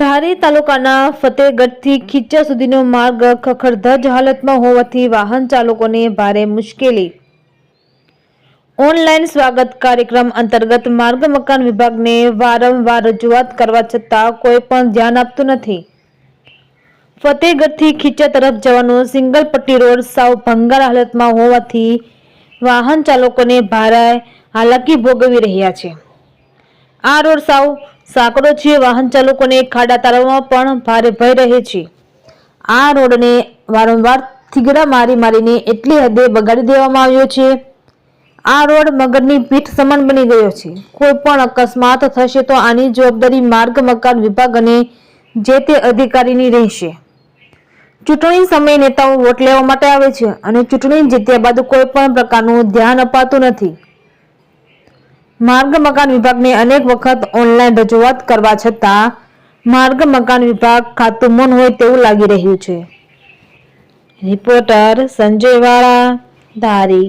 ધારી તાલુકાના ફતેહગઢથી ખીચા સુધીનો માર્ગ ખખડધજ હાલતમાં હોવાથી વાહન ચાલકોને ભારે મુશ્કેલી. ઓનલાઈન સ્વાગત કાર્યક્રમ અંતર્ગત માર્ગ મકાન વિભાગને વારંવાર રજૂઆત કરવા છતાં કોઈ પણ ધ્યાન આપતું નથી. ફતેહગઢથી ખીચા તરફ જવાનો સિંગલ પટ્ટી રોડ સાવ ભંગાર હાલતમાં હોવાથી વાહન ચાલકોને ભારે હાલાકી ભોગવી રહ્યા છે. આ રોડ સાવ સાંકડો છે, વાહન ચાલકોને ખાડા તારવામાં પણ ભારે ભય રહે છે. આ રોડને વારંવાર થીગડા મારી મારીને એટલી હદે બગાડી દેવામાં આવ્યો છે. આ રોડ મગરની પીઠ સમાન બની ગયો છે. કોઈ પણ અકસ્માત થશે તો આની જવાબદારી માર્ગ, મકાન વિભાગ અને જે તે અધિકારીની રહેશે. ચૂંટણી સમયે નેતાઓ વોટ લેવા માટે આવે છે અને ચૂંટણી જીત્યા બાદ કોઈ પણ પ્રકારનું ધ્યાન અપાતું નથી. માર્ગ, મકાન વિભાગને અનેક વખત ઓનલાઈન રજૂઆત કરવા છતાં માર્ગ, મકાન વિભાગ ખાતું મૌન હોય તેવું લાગી રહ્યું છે. રિપોર્ટર સંજય વાળા ધારી